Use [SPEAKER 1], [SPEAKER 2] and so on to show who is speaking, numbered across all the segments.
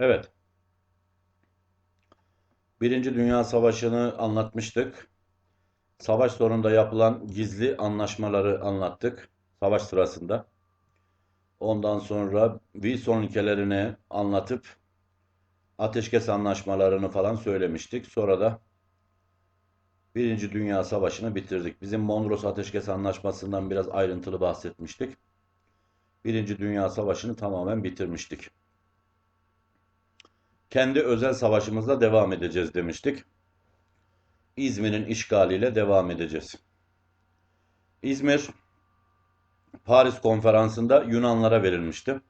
[SPEAKER 1] Evet. Birinci Dünya Savaşı'nı anlatmıştık. Savaş sonunda yapılan gizli anlaşmaları anlattık. Savaş sırasında. Ondan sonra Wilson ülkelerini anlatıp ateşkes anlaşmalarını falan söylemiştik. Sonra da Birinci Dünya Savaşı'nı bitirdik. Bizim Mondros Ateşkes Anlaşması'ndan biraz ayrıntılı bahsetmiştik. Birinci Dünya Savaşı'nı tamamen bitirmiştik. Kendi özel savaşımızla devam edeceğiz demiştik. İzmir'in işgaliyle devam edeceğiz. İzmir Paris konferansında Yunanlara verilmişti.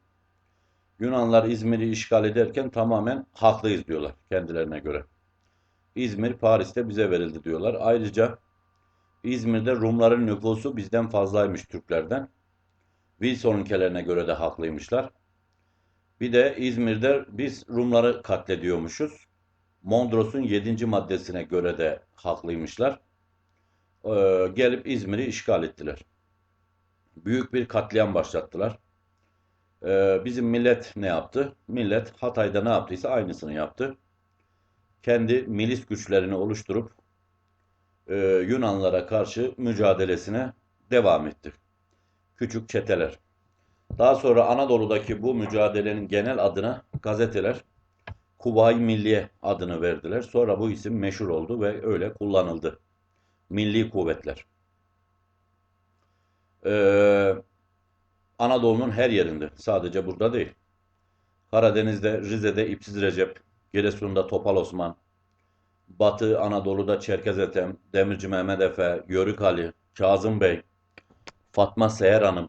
[SPEAKER 1] Yunanlar İzmir'i işgal ederken tamamen haklıyız diyorlar kendilerine göre. İzmir Paris'te bize verildi diyorlar. Ayrıca İzmir'de Rumların nüfusu bizden fazlaymış Türklerden. Wilson ülkelerine göre de haklıymışlar. Bir de İzmir'de biz Rumları katlediyormuşuz. Mondros'un 7. maddesine göre de haklıymışlar. Ee, gelip İzmir'i işgal ettiler. Büyük bir katliam başlattılar. Ee, bizim millet ne yaptı? Millet Hatay'da ne yaptıysa aynısını yaptı. Kendi milis güçlerini oluşturup e, Yunanlara karşı mücadelesine devam etti. Küçük çeteler. Daha sonra Anadolu'daki bu mücadelenin genel adına gazeteler Kuvayi Milliye adını verdiler. Sonra bu isim meşhur oldu ve öyle kullanıldı. Milli Kuvvetler. Ee, Anadolu'nun her yerinde, sadece burada değil. Karadeniz'de, Rize'de İpsiz Recep, Giresun'da Topal Osman, Batı Anadolu'da Çerkez Ethem, Demirci Mehmet Efe, Yörük Ali, Kazım Bey, Fatma Seher Hanım,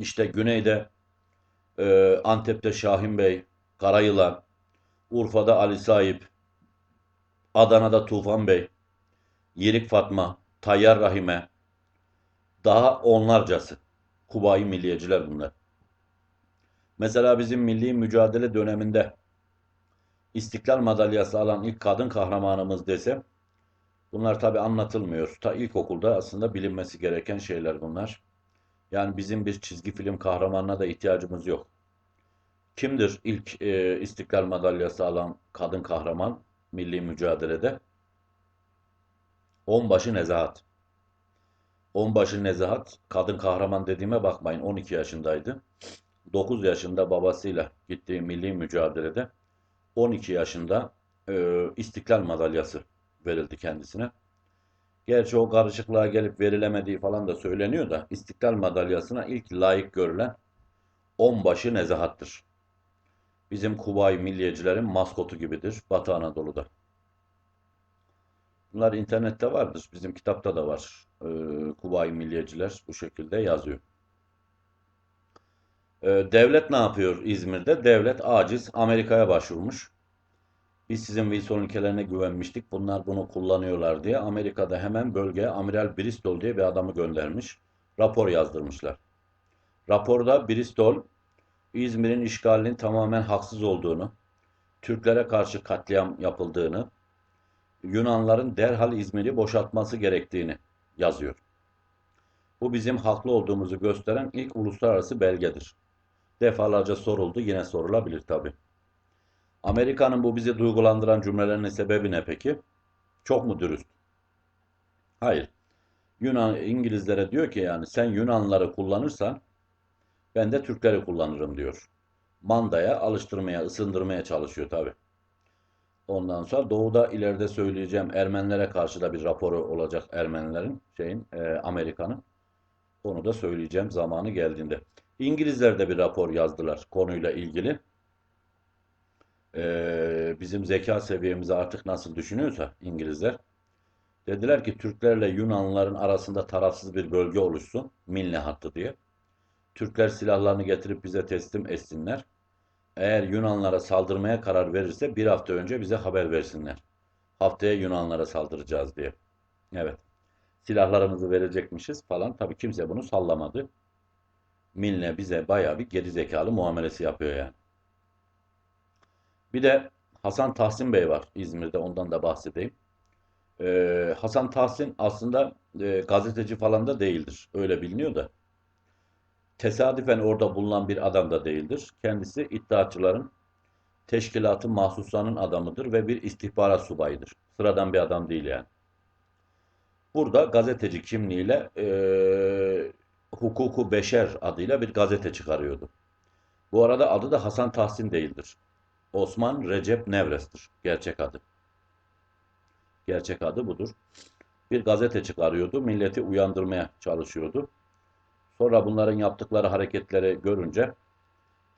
[SPEAKER 1] işte güneyde e, Antep'te Şahin Bey, Karayılan, Urfa'da Ali Sahip, Adana'da Tufan Bey, Yirik Fatma, Tayyar Rahime, daha onlarcası. Kuvayi milliyeciler bunlar. Mesela bizim milli mücadele döneminde İstiklal Madalyası alan ilk kadın kahramanımız desem, bunlar tabi anlatılmıyor. Ta ilkokulda aslında bilinmesi gereken şeyler bunlar. Yani bizim bir çizgi film kahramanına da ihtiyacımız yok. Kimdir ilk e, İstiklal Madalyası alan kadın kahraman milli mücadelede? Onbaşı Nezahat. Onbaşı Nezahat kadın kahraman dediğime bakmayın 12 yaşındaydı. 9 yaşında babasıyla gittiği milli mücadelede 12 yaşında e, İstiklal Madalyası verildi kendisine. Gerçi o karışıklığa gelip verilemediği falan da söyleniyor da İstiklal Madalyası'na ilk layık görülen onbaşı Nezahat'tır. Bizim Kuvayi Milliyecilerin maskotu gibidir Batı Anadolu'da. Bunlar internette vardır. Bizim kitapta da var. Ee, Kuvayi Milliyeciler bu şekilde yazıyor. Ee, devlet ne yapıyor İzmir'de? Devlet aciz Amerika'ya başvurmuş. Biz sizin Wilson ülkelerine güvenmiştik. Bunlar bunu kullanıyorlar diye. Amerika'da hemen bölgeye Amiral Bristol diye bir adamı göndermiş. Rapor yazdırmışlar. Raporda Bristol İzmir'in işgalinin tamamen haksız olduğunu, Türklere karşı katliam yapıldığını, Yunanların derhal İzmir'i boşaltması gerektiğini yazıyor. Bu bizim haklı olduğumuzu gösteren ilk uluslararası belgedir. Defalarca soruldu, yine sorulabilir tabi. Amerika'nın bu bizi duygulandıran cümlelerinin sebebi ne peki? Çok mu dürüst? Hayır. Yunan İngilizlere diyor ki yani sen Yunanları kullanırsan ben de Türkleri kullanırım diyor. Mandaya alıştırmaya, ısındırmaya çalışıyor tabi. Ondan sonra doğuda ileride söyleyeceğim Ermenilere karşı da bir raporu olacak Ermenilerin, şeyin, e, Amerika'nın. Onu da söyleyeceğim zamanı geldiğinde. İngilizler de bir rapor yazdılar konuyla ilgili. Ee, bizim zeka seviyemizi artık nasıl düşünüyorsa İngilizler. Dediler ki Türklerle Yunanlıların arasında tarafsız bir bölge oluşsun. Milne hattı diye. Türkler silahlarını getirip bize teslim etsinler. Eğer Yunanlara saldırmaya karar verirse bir hafta önce bize haber versinler. Haftaya Yunanlara saldıracağız diye. Evet. Silahlarımızı verecekmişiz falan. Tabii kimse bunu sallamadı. Milne bize bayağı bir geri zekalı muamelesi yapıyor yani. Bir de Hasan Tahsin Bey var İzmir'de ondan da bahsedeyim. Ee, Hasan Tahsin aslında e, gazeteci falan da değildir. Öyle biliniyor da. Tesadüfen orada bulunan bir adam da değildir. Kendisi iddiaçıların teşkilatı mahsuslarının adamıdır ve bir istihbarat subayıdır. Sıradan bir adam değil yani. Burada gazeteci kimliğiyle eee Hukuku Beşer adıyla bir gazete çıkarıyordu. Bu arada adı da Hasan Tahsin değildir. Osman Recep Nevres'tir gerçek adı. Gerçek adı budur. Bir gazete çıkarıyordu, milleti uyandırmaya çalışıyordu. Sonra bunların yaptıkları hareketleri görünce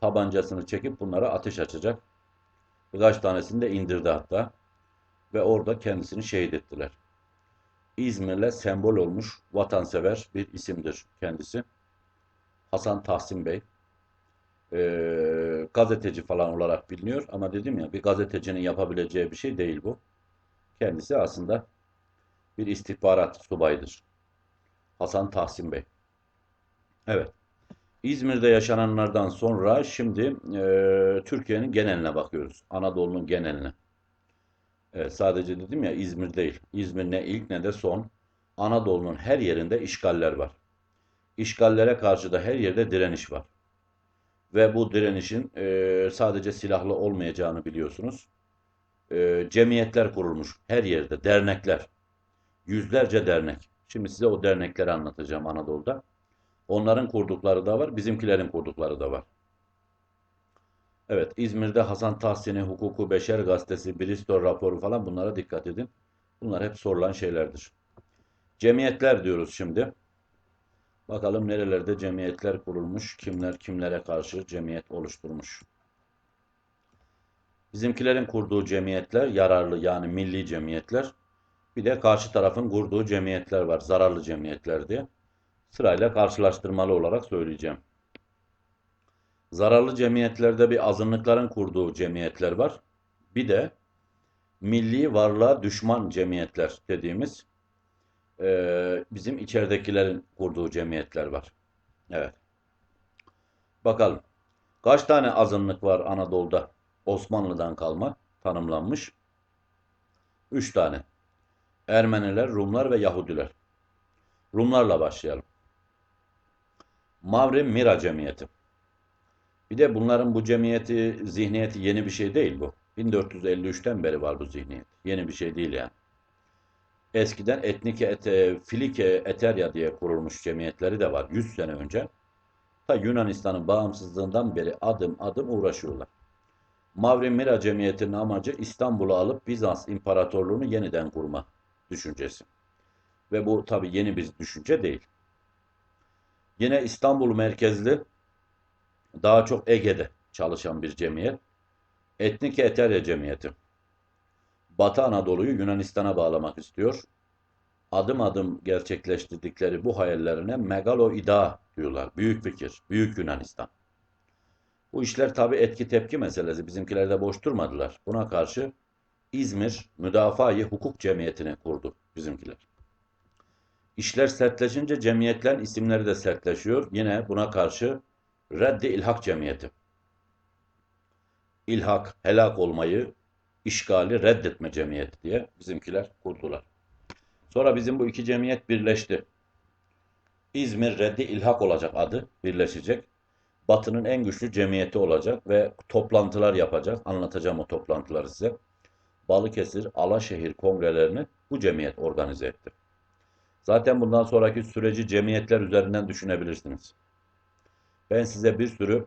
[SPEAKER 1] tabancasını çekip bunlara ateş açacak. Birkaç tanesini de indirdi hatta. Ve orada kendisini şehit ettiler. İzmir'le sembol olmuş vatansever bir isimdir kendisi. Hasan Tahsin Bey. Ee, gazeteci falan olarak biliniyor ama dedim ya bir gazetecinin yapabileceği bir şey değil bu. Kendisi aslında bir istihbarat subayıdır. Hasan Tahsin Bey. Evet. İzmir'de yaşananlardan sonra şimdi e, Türkiye'nin geneline bakıyoruz. Anadolu'nun geneline. Evet, sadece dedim ya İzmir değil. İzmir ne ilk ne de son. Anadolu'nun her yerinde işgaller var. İşgallere karşı da her yerde direniş var. Ve bu direnişin e, sadece silahlı olmayacağını biliyorsunuz. E, cemiyetler kurulmuş her yerde, dernekler. Yüzlerce dernek. Şimdi size o dernekleri anlatacağım Anadolu'da. Onların kurdukları da var, bizimkilerin kurdukları da var. Evet, İzmir'de Hasan Tahsin'i, Hukuku Beşer Gazetesi, Bristol raporu falan bunlara dikkat edin. Bunlar hep sorulan şeylerdir. Cemiyetler diyoruz şimdi. Bakalım nerelerde cemiyetler kurulmuş, kimler kimlere karşı cemiyet oluşturmuş. Bizimkilerin kurduğu cemiyetler yararlı yani milli cemiyetler. Bir de karşı tarafın kurduğu cemiyetler var, zararlı cemiyetler diye. Sırayla karşılaştırmalı olarak söyleyeceğim. Zararlı cemiyetlerde bir azınlıkların kurduğu cemiyetler var. Bir de milli varlığa düşman cemiyetler dediğimiz e, bizim içeridekilerin kurduğu cemiyetler var. Evet. Bakalım. Kaç tane azınlık var Anadolu'da Osmanlı'dan kalma tanımlanmış? Üç tane. Ermeniler, Rumlar ve Yahudiler. Rumlarla başlayalım. Mavri Mira Cemiyeti. Bir de bunların bu cemiyeti, zihniyeti yeni bir şey değil bu. 1453'ten beri var bu zihniyet. Yeni bir şey değil yani. Eskiden Etnike Ete, Filike Eterya diye kurulmuş cemiyetleri de var 100 sene önce. Ta Yunanistan'ın bağımsızlığından beri adım adım uğraşıyorlar. Mavri Mira Cemiyeti'nin amacı İstanbul'u alıp Bizans İmparatorluğunu yeniden kurma düşüncesi. Ve bu tabi yeni bir düşünce değil. Yine İstanbul merkezli daha çok Ege'de çalışan bir cemiyet. Etnik Eterya Cemiyeti. Batı Anadolu'yu Yunanistan'a bağlamak istiyor. Adım adım gerçekleştirdikleri bu hayallerine megaloida diyorlar. Büyük fikir, büyük Yunanistan. Bu işler tabi etki tepki meselesi. Bizimkiler de boş durmadılar. Buna karşı İzmir Müdafaa-i Hukuk Cemiyeti'ni kurdu bizimkiler. İşler sertleşince cemiyetlerin isimleri de sertleşiyor. Yine buna karşı Reddi İlhak Cemiyeti. İlhak, helak olmayı, işgali reddetme cemiyeti diye bizimkiler kurdular. Sonra bizim bu iki cemiyet birleşti. İzmir Reddi İlhak olacak adı, birleşecek. Batı'nın en güçlü cemiyeti olacak ve toplantılar yapacak. Anlatacağım o toplantıları size. Balıkesir, Alaşehir kongrelerini bu cemiyet organize etti. Zaten bundan sonraki süreci cemiyetler üzerinden düşünebilirsiniz. Ben size bir sürü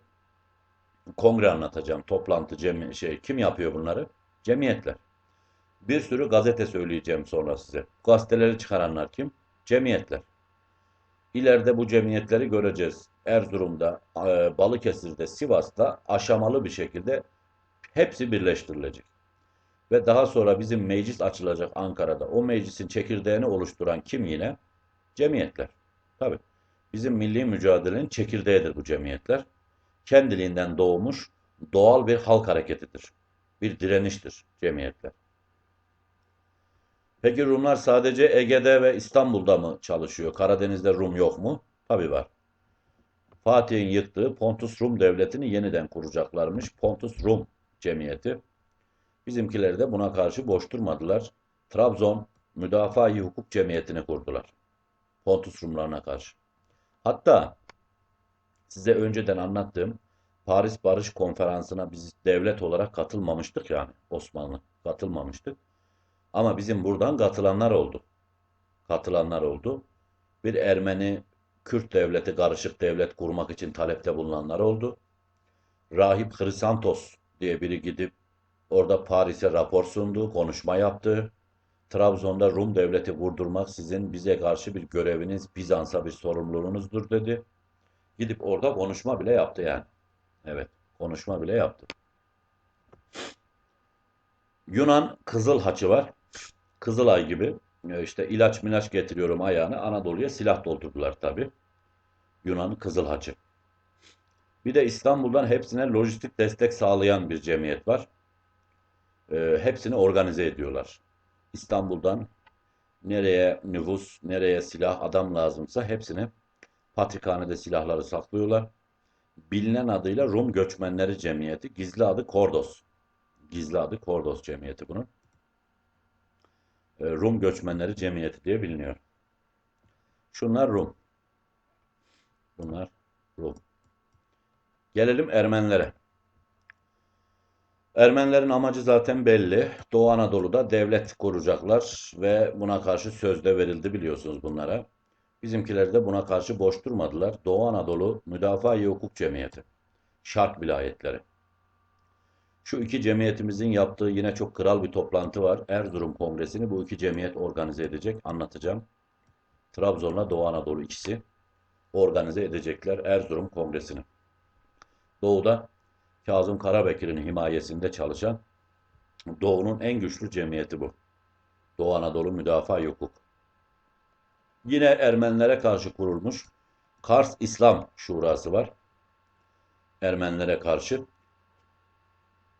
[SPEAKER 1] kongre anlatacağım. Toplantı, cemi şey kim yapıyor bunları? Cemiyetler. Bir sürü gazete söyleyeceğim sonra size. Gazeteleri çıkaranlar kim? Cemiyetler. İleride bu cemiyetleri göreceğiz. Erzurum'da, e, Balıkesir'de, Sivas'ta aşamalı bir şekilde hepsi birleştirilecek. Ve daha sonra bizim meclis açılacak Ankara'da. O meclisin çekirdeğini oluşturan kim yine? Cemiyetler. Tabii. Bizim milli mücadelenin çekirdeğidir bu cemiyetler. Kendiliğinden doğmuş doğal bir halk hareketidir. Bir direniştir cemiyetler. Peki Rumlar sadece Ege'de ve İstanbul'da mı çalışıyor? Karadeniz'de Rum yok mu? Tabii var. Fatih'in yıktığı Pontus Rum devletini yeniden kuracaklarmış. Pontus Rum cemiyeti. Bizimkiler de buna karşı boş durmadılar. Trabzon Müdafaa-i Hukuk Cemiyeti'ni kurdular. Pontus Rumlarına karşı. Hatta size önceden anlattığım Paris Barış Konferansı'na biz devlet olarak katılmamıştık yani Osmanlı katılmamıştık. Ama bizim buradan katılanlar oldu. Katılanlar oldu. Bir Ermeni Kürt devleti, karışık devlet kurmak için talepte bulunanlar oldu. Rahip Hrisantos diye biri gidip orada Paris'e rapor sundu, konuşma yaptı. Trabzon'da Rum devleti kurdurmak sizin bize karşı bir göreviniz, Bizans'a bir sorumluluğunuzdur dedi. Gidip orada konuşma bile yaptı yani. Evet, konuşma bile yaptı. Yunan Kızıl Haçı var. Kızılay gibi. E, işte ilaç milaç getiriyorum ayağına. Anadolu'ya silah doldurdular tabii. Yunan Kızıl Haçı. Bir de İstanbul'dan hepsine lojistik destek sağlayan bir cemiyet var. E, hepsini organize ediyorlar. İstanbul'dan nereye nüfus, nereye silah, adam lazımsa hepsini patrikhanede silahları saklıyorlar. Bilinen adıyla Rum Göçmenleri Cemiyeti, gizli adı Kordos. Gizli adı Kordos Cemiyeti bunun. E, Rum Göçmenleri Cemiyeti diye biliniyor. Şunlar Rum. Bunlar Rum. Gelelim Ermenilere. Ermenilerin amacı zaten belli. Doğu Anadolu'da devlet kuracaklar ve buna karşı sözde verildi biliyorsunuz bunlara. Bizimkiler de buna karşı boş durmadılar. Doğu Anadolu Müdafaa-i Hukuk Cemiyeti. Şark vilayetleri. Şu iki cemiyetimizin yaptığı yine çok kral bir toplantı var. Erzurum Kongresi'ni bu iki cemiyet organize edecek. Anlatacağım. Trabzon'la Doğu Anadolu ikisi organize edecekler Erzurum Kongresi'ni. Doğu'da Kazım Karabekir'in himayesinde çalışan Doğu'nun en güçlü cemiyeti bu. Doğu Anadolu Müdafaa Hukuk. Yine Ermenilere karşı kurulmuş Kars İslam Şurası var. Ermenilere karşı.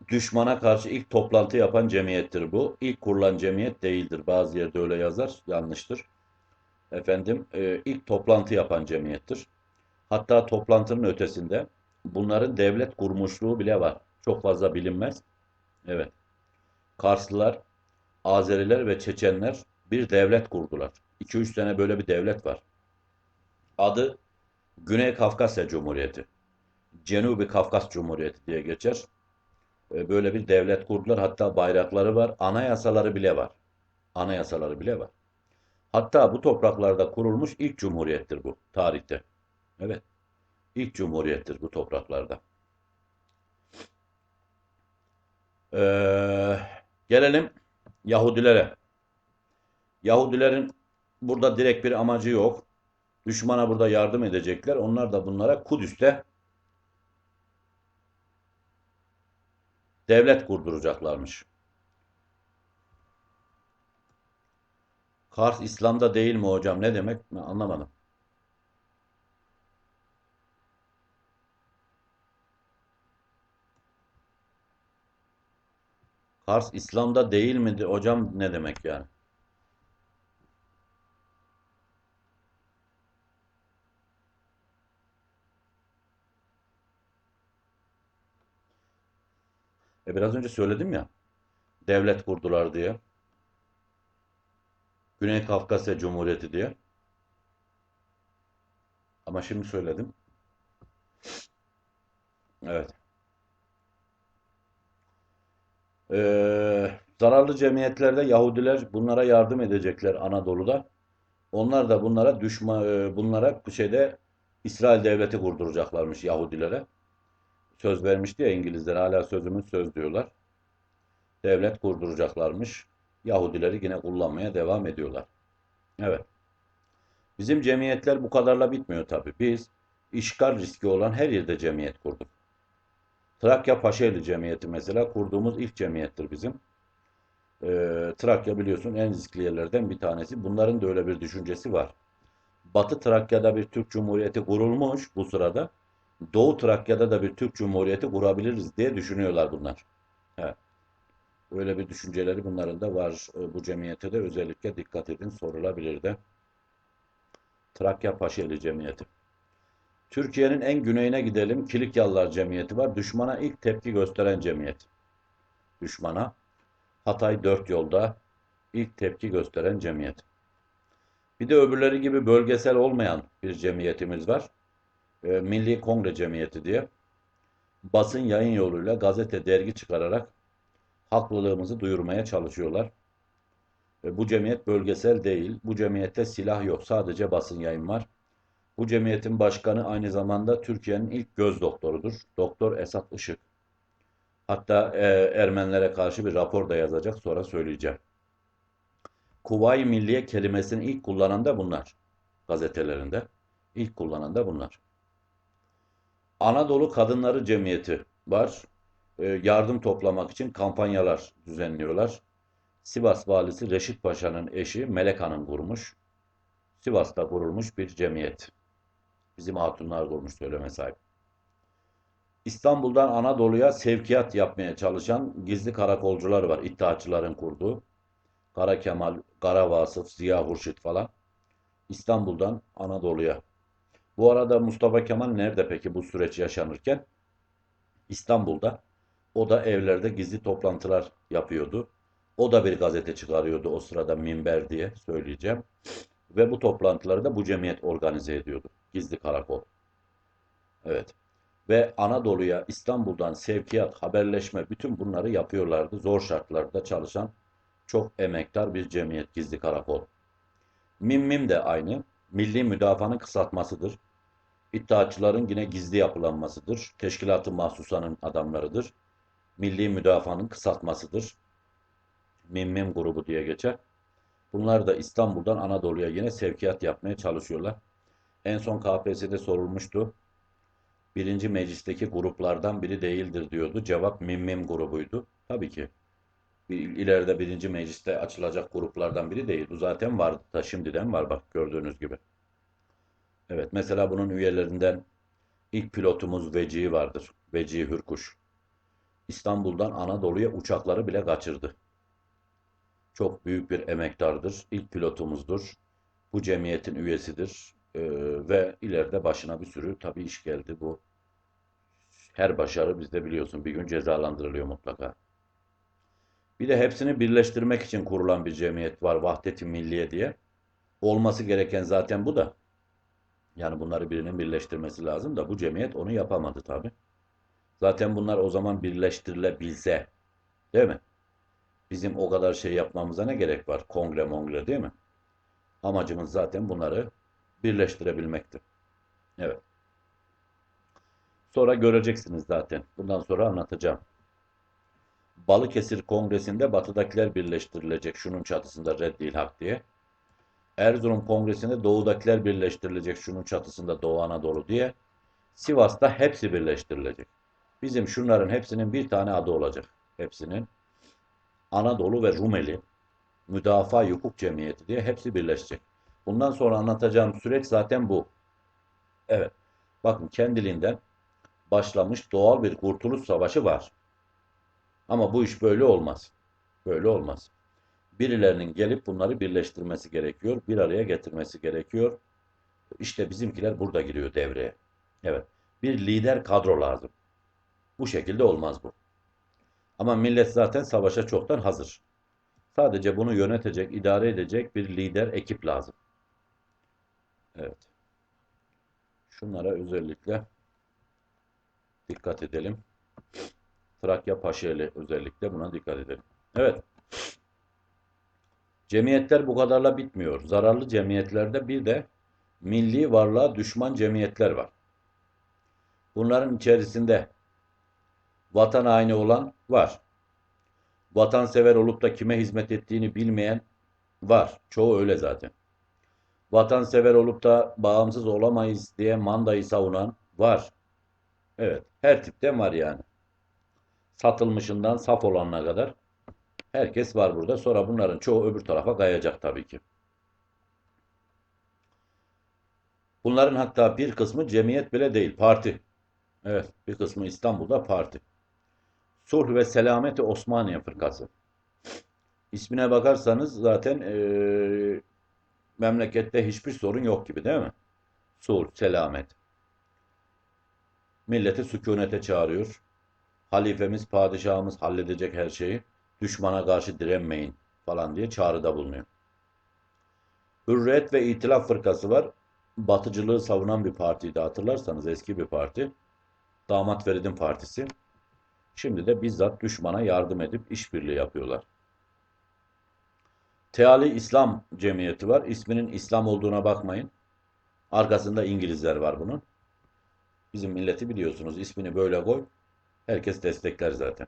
[SPEAKER 1] Düşmana karşı ilk toplantı yapan cemiyettir bu. İlk kurulan cemiyet değildir. Bazı yerde öyle yazar. Yanlıştır. Efendim e, ilk toplantı yapan cemiyettir. Hatta toplantının ötesinde bunların devlet kurmuşluğu bile var. Çok fazla bilinmez. Evet. Karslılar, Azeriler ve Çeçenler bir devlet kurdular. 2-3 sene böyle bir devlet var. Adı Güney Kafkasya Cumhuriyeti. Cenubi Kafkas Cumhuriyeti diye geçer. E, böyle bir devlet kurdular. Hatta bayrakları var. Anayasaları bile var. Anayasaları bile var. Hatta bu topraklarda kurulmuş ilk cumhuriyettir bu tarihte. Evet. İlk cumhuriyettir bu topraklarda. Ee, gelelim Yahudilere. Yahudilerin burada direkt bir amacı yok. Düşmana burada yardım edecekler. Onlar da bunlara Kudüs'te devlet kurduracaklarmış. Kars İslam'da değil mi hocam? Ne demek? Ben anlamadım. Kars İslam'da değil mi? Hocam ne demek yani? Biraz önce söyledim ya. Devlet kurdular diye. Güney Kafkasya Cumhuriyeti diye. Ama şimdi söyledim. Evet. Ee, zararlı cemiyetlerde Yahudiler bunlara yardım edecekler Anadolu'da. Onlar da bunlara düşman bunlara bu şeyde İsrail devleti kurduracaklarmış Yahudilere. Söz vermişti ya İngilizler hala sözümün söz diyorlar. Devlet kurduracaklarmış. Yahudileri yine kullanmaya devam ediyorlar. Evet. Bizim cemiyetler bu kadarla bitmiyor tabii. Biz işgal riski olan her yerde cemiyet kurduk. Trakya Paşaeli Cemiyeti mesela kurduğumuz ilk cemiyettir bizim. Ee, Trakya biliyorsun en riskli yerlerden bir tanesi. Bunların da öyle bir düşüncesi var. Batı Trakya'da bir Türk Cumhuriyeti kurulmuş bu sırada. Doğu Trakya'da da bir Türk Cumhuriyeti kurabiliriz diye düşünüyorlar bunlar. Evet. Öyle bir düşünceleri bunların da var. Ee, bu cemiyete de özellikle dikkat edin sorulabilir de. Trakya Paşeli Cemiyeti. Türkiye'nin en güneyine gidelim. Kilikyalılar Cemiyeti var. Düşmana ilk tepki gösteren cemiyet. Düşmana. Hatay dört yolda ilk tepki gösteren cemiyet. Bir de öbürleri gibi bölgesel olmayan bir cemiyetimiz var. Milli Kongre Cemiyeti diye. basın yayın yoluyla gazete, dergi çıkararak haklılığımızı duyurmaya çalışıyorlar. Ve bu cemiyet bölgesel değil. Bu cemiyette silah yok. Sadece basın yayın var. Bu cemiyetin başkanı aynı zamanda Türkiye'nin ilk göz doktorudur. Doktor Esat Işık. Hatta e, Ermenilere karşı bir rapor da yazacak sonra söyleyeceğim. Kuvayi Milliye kelimesini ilk kullanan da bunlar. Gazetelerinde. İlk kullanan da bunlar. Anadolu Kadınları Cemiyeti var. E, yardım toplamak için kampanyalar düzenliyorlar. Sivas valisi Reşit Paşa'nın eşi Melek Hanım kurmuş. Sivas'ta kurulmuş bir cemiyet. Bizim hatunlar kurmuş söyleme sahip. İstanbul'dan Anadolu'ya sevkiyat yapmaya çalışan gizli karakolcular var. İttihatçıların kurduğu. Kara Kemal, Kara Vasıf, Ziya Hurşit falan. İstanbul'dan Anadolu'ya. Bu arada Mustafa Kemal nerede peki bu süreç yaşanırken? İstanbul'da. O da evlerde gizli toplantılar yapıyordu. O da bir gazete çıkarıyordu o sırada Minber diye söyleyeceğim. Ve bu toplantıları da bu cemiyet organize ediyordu. Gizli karakol. Evet. Ve Anadolu'ya İstanbul'dan sevkiyat, haberleşme bütün bunları yapıyorlardı. Zor şartlarda çalışan çok emektar bir cemiyet gizli karakol. Mimmim de aynı. Milli müdafaanın kısaltmasıdır. İttihatçıların yine gizli yapılanmasıdır. Teşkilat-ı mahsusanın adamlarıdır. Milli müdafaanın kısaltmasıdır. Mimmim grubu diye geçer. Bunlar da İstanbul'dan Anadolu'ya yine sevkiyat yapmaya çalışıyorlar. En son KPSS'de sorulmuştu. Birinci meclisteki gruplardan biri değildir diyordu. Cevap Mimmim grubuydu. Tabii ki. Bir, ileride birinci mecliste açılacak gruplardan biri değil. Bu zaten vardı da şimdiden var bak gördüğünüz gibi. Evet mesela bunun üyelerinden ilk pilotumuz Vecihi vardır. Vecihi Hürkuş. İstanbul'dan Anadolu'ya uçakları bile kaçırdı. Çok büyük bir emektardır. İlk pilotumuzdur. Bu cemiyetin üyesidir. Ee, ve ileride başına bir sürü tabii iş geldi bu. Her başarı bizde biliyorsun bir gün cezalandırılıyor mutlaka. Bir de hepsini birleştirmek için kurulan bir cemiyet var. Vahdet-i Milliye diye. Olması gereken zaten bu da. Yani bunları birinin birleştirmesi lazım da bu cemiyet onu yapamadı tabii. Zaten bunlar o zaman birleştirilebilse değil mi? Bizim o kadar şey yapmamıza ne gerek var? Kongre mongre değil mi? Amacımız zaten bunları birleştirebilmekti. Evet. Sonra göreceksiniz zaten. Bundan sonra anlatacağım. Balıkesir Kongresi'nde batıdakiler birleştirilecek. Şunun çatısında Reddil Hak diye. Erzurum Kongresi'nde doğudakiler birleştirilecek. Şunun çatısında Doğu Anadolu diye. Sivas'ta hepsi birleştirilecek. Bizim şunların hepsinin bir tane adı olacak. Hepsinin. Anadolu ve Rumeli Müdafaa Hukuk Cemiyeti diye hepsi birleşecek. Bundan sonra anlatacağım süreç zaten bu. Evet. Bakın kendiliğinden başlamış doğal bir kurtuluş savaşı var. Ama bu iş böyle olmaz. Böyle olmaz. Birilerinin gelip bunları birleştirmesi gerekiyor. Bir araya getirmesi gerekiyor. İşte bizimkiler burada giriyor devreye. Evet. Bir lider kadro lazım. Bu şekilde olmaz bu. Ama millet zaten savaşa çoktan hazır. Sadece bunu yönetecek, idare edecek bir lider ekip lazım. Evet. Şunlara özellikle dikkat edelim. Trakya Paşeli özellikle buna dikkat edelim. Evet. Cemiyetler bu kadarla bitmiyor. Zararlı cemiyetlerde bir de milli varlığa düşman cemiyetler var. Bunların içerisinde vatan haini olan var. Vatansever olup da kime hizmet ettiğini bilmeyen var. Çoğu öyle zaten. Vatansever olup da bağımsız olamayız diye mandayı savunan var. Evet, her tipten var yani. Satılmışından saf olanına kadar herkes var burada. Sonra bunların çoğu öbür tarafa kayacak tabii ki. Bunların hatta bir kısmı cemiyet bile değil, parti. Evet, bir kısmı İstanbul'da parti. Sulh ve Selameti Osmaniye Fırkası. İsmine bakarsanız zaten e, memlekette hiçbir sorun yok gibi değil mi? Sulh, selamet. Milleti sükunete çağırıyor. Halifemiz, padişahımız halledecek her şeyi. Düşmana karşı direnmeyin falan diye çağrıda bulunuyor. Hürriyet ve İtilaf Fırkası var. Batıcılığı savunan bir partiydi hatırlarsanız eski bir parti. Damat Ferid'in partisi. Şimdi de bizzat düşmana yardım edip işbirliği yapıyorlar. Teali İslam Cemiyeti var. İsminin İslam olduğuna bakmayın. Arkasında İngilizler var bunun. Bizim milleti biliyorsunuz. ismini böyle koy. Herkes destekler zaten.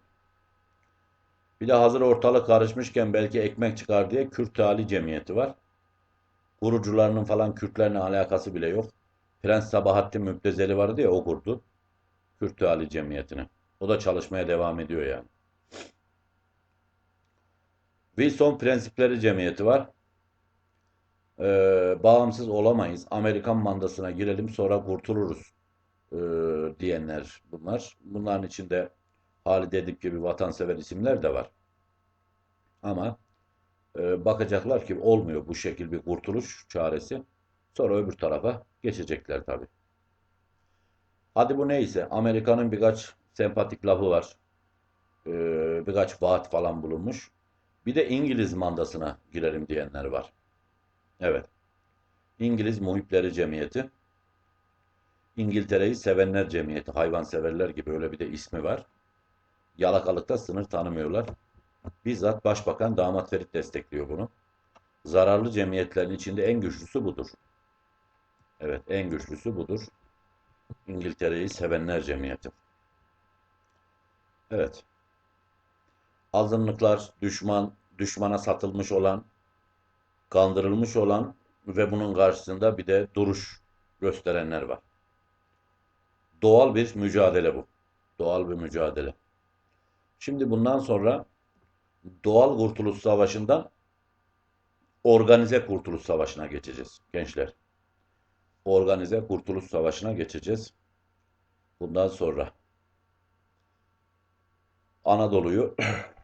[SPEAKER 1] Bir de hazır ortalık karışmışken belki ekmek çıkar diye Kürt Teali Cemiyeti var. Kurucularının falan Kürtlerle alakası bile yok. Prens Sabahattin Müptezeli vardı ya o kurdu. Kürt Teali Cemiyeti'ni. O da çalışmaya devam ediyor yani. Wilson Prensipleri Cemiyeti var. Ee, bağımsız olamayız. Amerikan mandasına girelim sonra kurtuluruz ee, diyenler bunlar. Bunların içinde Halide Edip gibi vatansever isimler de var. Ama e, bakacaklar ki olmuyor bu şekil bir kurtuluş çaresi. Sonra öbür tarafa geçecekler tabii. Hadi bu neyse. Amerika'nın birkaç sempatik lafı var. Ee, birkaç vaat falan bulunmuş. Bir de İngiliz mandasına girelim diyenler var. Evet. İngiliz Muhipleri Cemiyeti. İngiltere'yi sevenler cemiyeti. Hayvanseverler gibi öyle bir de ismi var. Yalakalıkta sınır tanımıyorlar. Bizzat Başbakan Damat Ferit destekliyor bunu. Zararlı cemiyetlerin içinde en güçlüsü budur. Evet, en güçlüsü budur. İngiltere'yi sevenler cemiyeti. Evet. Azınlıklar, düşman, düşmana satılmış olan, kandırılmış olan ve bunun karşısında bir de duruş gösterenler var. Doğal bir mücadele bu. Doğal bir mücadele. Şimdi bundan sonra doğal kurtuluş savaşından organize kurtuluş savaşına geçeceğiz gençler. Organize kurtuluş savaşına geçeceğiz. Bundan sonra Anadolu'yu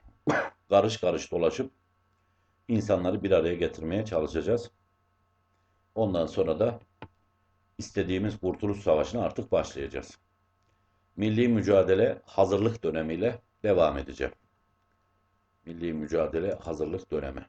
[SPEAKER 1] karış karış dolaşıp insanları bir araya getirmeye çalışacağız. Ondan sonra da istediğimiz Kurtuluş Savaşı'na artık başlayacağız. Milli mücadele hazırlık dönemiyle devam edeceğim. Milli mücadele hazırlık dönemi.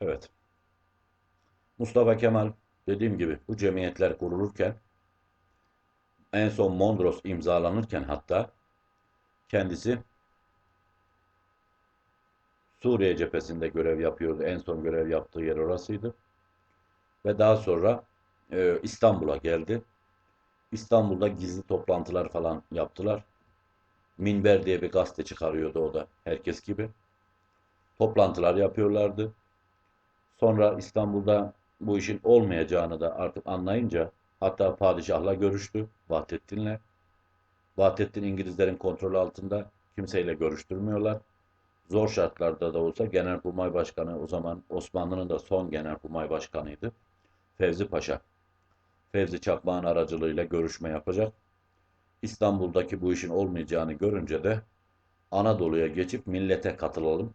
[SPEAKER 1] Evet. Mustafa Kemal dediğim gibi bu cemiyetler kurulurken en son Mondros imzalanırken hatta kendisi Suriye cephesinde görev yapıyordu. En son görev yaptığı yer orasıydı. Ve daha sonra e, İstanbul'a geldi. İstanbul'da gizli toplantılar falan yaptılar. Minber diye bir gazete çıkarıyordu o da herkes gibi. Toplantılar yapıyorlardı. Sonra İstanbul'da bu işin olmayacağını da artık anlayınca hatta padişahla görüştü Vahdettin'le. Vahdettin İngilizlerin kontrolü altında kimseyle görüştürmüyorlar. Zor şartlarda da olsa Genelkurmay Başkanı o zaman Osmanlı'nın da son Genelkurmay Başkanıydı. Fevzi Paşa. Fevzi Çakmağ'ın aracılığıyla görüşme yapacak. İstanbul'daki bu işin olmayacağını görünce de Anadolu'ya geçip millete katılalım.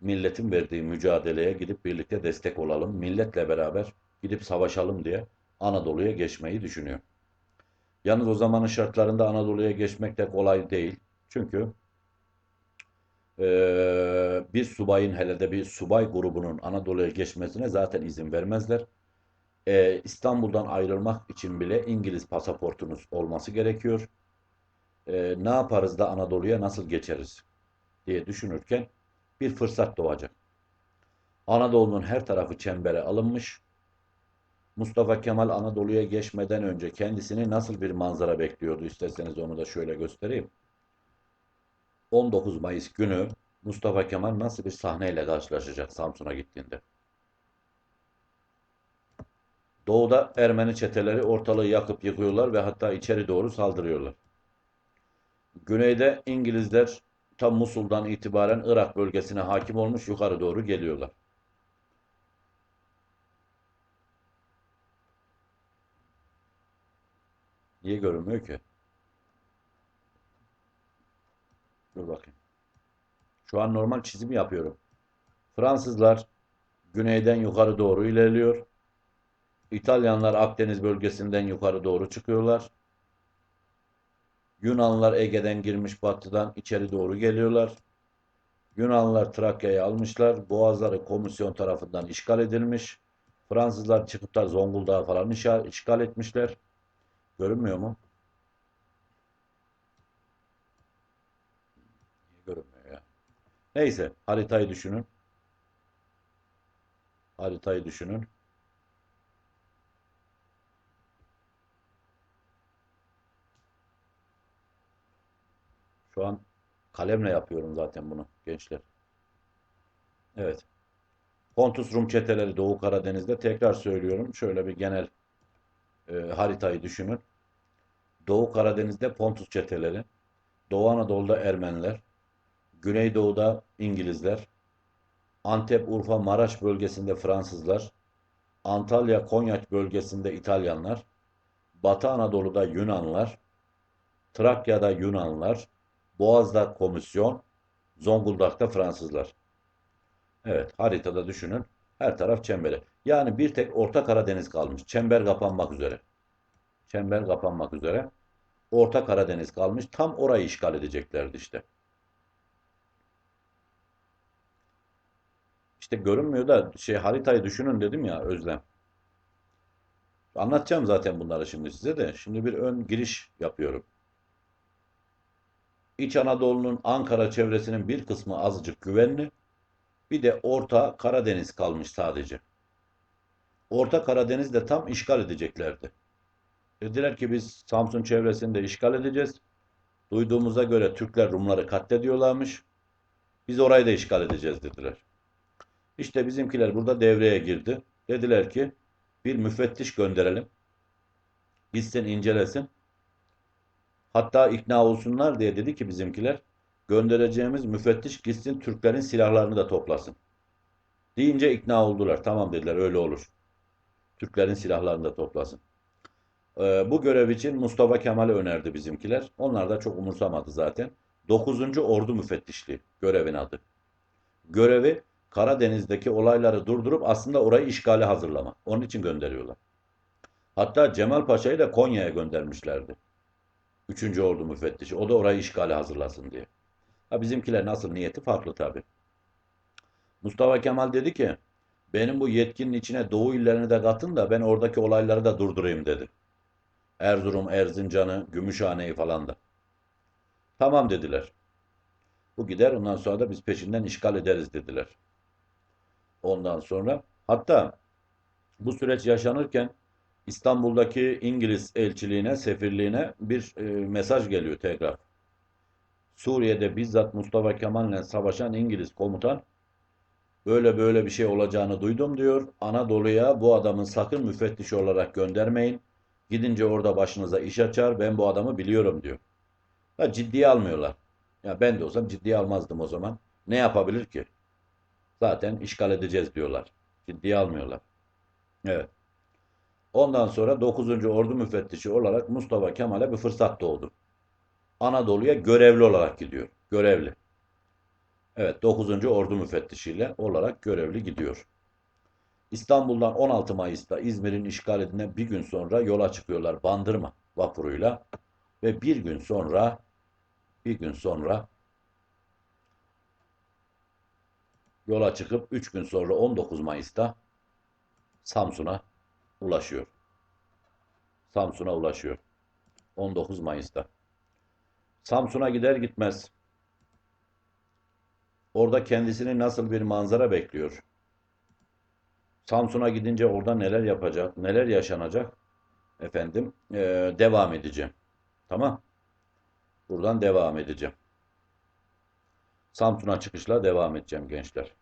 [SPEAKER 1] Milletin verdiği mücadeleye gidip birlikte destek olalım. Milletle beraber gidip savaşalım diye Anadolu'ya geçmeyi düşünüyor. Yalnız o zamanın şartlarında Anadolu'ya geçmek de kolay değil. Çünkü e, bir subayın hele de bir subay grubunun Anadolu'ya geçmesine zaten izin vermezler. E, İstanbul'dan ayrılmak için bile İngiliz pasaportunuz olması gerekiyor. E, ne yaparız da Anadolu'ya nasıl geçeriz diye düşünürken bir fırsat doğacak. Anadolu'nun her tarafı çembere alınmış. Mustafa Kemal Anadolu'ya geçmeden önce kendisini nasıl bir manzara bekliyordu isterseniz onu da şöyle göstereyim. 19 Mayıs günü Mustafa Kemal nasıl bir sahneyle karşılaşacak Samsun'a gittiğinde. Doğuda Ermeni çeteleri ortalığı yakıp yıkıyorlar ve hatta içeri doğru saldırıyorlar. Güneyde İngilizler tam Musul'dan itibaren Irak bölgesine hakim olmuş yukarı doğru geliyorlar. Niye görünmüyor ki? Dur bakayım. Şu an normal çizim yapıyorum. Fransızlar güneyden yukarı doğru ilerliyor. İtalyanlar Akdeniz bölgesinden yukarı doğru çıkıyorlar. Yunanlılar Ege'den girmiş batıdan içeri doğru geliyorlar. Yunanlılar Trakya'yı almışlar. Boğazları komisyon tarafından işgal edilmiş. Fransızlar çıkıp da Zonguldak'ı falan işgal etmişler. Görünmüyor mu? Niye görünmüyor ya? Neyse haritayı düşünün. Haritayı düşünün. Şu an kalemle yapıyorum zaten bunu gençler. Evet. Pontus Rum çeteleri Doğu Karadeniz'de tekrar söylüyorum. Şöyle bir genel e, haritayı düşünün. Doğu Karadeniz'de Pontus çeteleri, Doğu Anadolu'da Ermeniler, Güneydoğu'da İngilizler, Antep, Urfa, Maraş bölgesinde Fransızlar, Antalya, Konya bölgesinde İtalyanlar, Batı Anadolu'da Yunanlar, Trakya'da Yunanlar, Boğaz'da Komisyon, Zonguldak'ta Fransızlar. Evet, haritada düşünün. Her taraf çembere. Yani bir tek Orta Karadeniz kalmış. Çember kapanmak üzere. Çember kapanmak üzere. Orta Karadeniz kalmış. Tam orayı işgal edeceklerdi işte. İşte görünmüyor da şey haritayı düşünün dedim ya Özlem. Anlatacağım zaten bunları şimdi size de. Şimdi bir ön giriş yapıyorum. İç Anadolu'nun Ankara çevresinin bir kısmı azıcık güvenli. Bir de Orta Karadeniz kalmış sadece. Orta Karadeniz'de tam işgal edeceklerdi. Dediler ki biz Samsun çevresinde işgal edeceğiz. Duyduğumuza göre Türkler Rumları katlediyorlarmış. Biz orayı da işgal edeceğiz dediler. İşte bizimkiler burada devreye girdi. Dediler ki bir müfettiş gönderelim. Gitsin incelesin. Hatta ikna olsunlar diye dedi ki bizimkiler göndereceğimiz müfettiş gitsin Türklerin silahlarını da toplasın. Deyince ikna oldular. Tamam dediler öyle olur. Türklerin silahlarını da toplasın. Ee, bu görev için Mustafa Kemal'i önerdi bizimkiler. Onlar da çok umursamadı zaten. 9. Ordu Müfettişliği görevin adı. Görevi Karadeniz'deki olayları durdurup aslında orayı işgale hazırlama. Onun için gönderiyorlar. Hatta Cemal Paşa'yı da Konya'ya göndermişlerdi. 3. Ordu Müfettişi. O da orayı işgale hazırlasın diye. Ha bizimkiler nasıl niyeti farklı tabii. Mustafa Kemal dedi ki benim bu yetkinin içine Doğu illerini de katın da ben oradaki olayları da durdurayım dedi. Erzurum, Erzincan'ı, Gümüşhane'yi falan da. Tamam dediler. Bu gider ondan sonra da biz peşinden işgal ederiz dediler. Ondan sonra hatta bu süreç yaşanırken İstanbul'daki İngiliz elçiliğine, sefirliğine bir e, mesaj geliyor tekrar. Suriye'de bizzat Mustafa Kemal'le savaşan İngiliz komutan böyle böyle bir şey olacağını duydum diyor. Anadolu'ya bu adamın sakın müfettiş olarak göndermeyin. Gidince orada başınıza iş açar. Ben bu adamı biliyorum diyor. Ha, ciddiye almıyorlar. Ya ben de olsam ciddiye almazdım o zaman. Ne yapabilir ki? Zaten işgal edeceğiz diyorlar. Ciddiye almıyorlar. Evet. Ondan sonra 9. Ordu Müfettişi olarak Mustafa Kemal'e bir fırsat doğdu. Anadolu'ya görevli olarak gidiyor. Görevli. Evet 9. Ordu Müfettişiyle olarak görevli gidiyor. İstanbul'dan 16 Mayıs'ta İzmir'in işgalinden bir gün sonra yola çıkıyorlar Bandırma vapuruyla ve bir gün sonra bir gün sonra yola çıkıp 3 gün sonra 19 Mayıs'ta Samsun'a ulaşıyor. Samsun'a ulaşıyor. 19 Mayıs'ta. Samsun'a gider gitmez orada kendisini nasıl bir manzara bekliyor? Samsun'a gidince orada neler yapacak, neler yaşanacak? Efendim, eee, devam edeceğim. Tamam. Buradan devam edeceğim. Samsun'a çıkışla devam edeceğim gençler.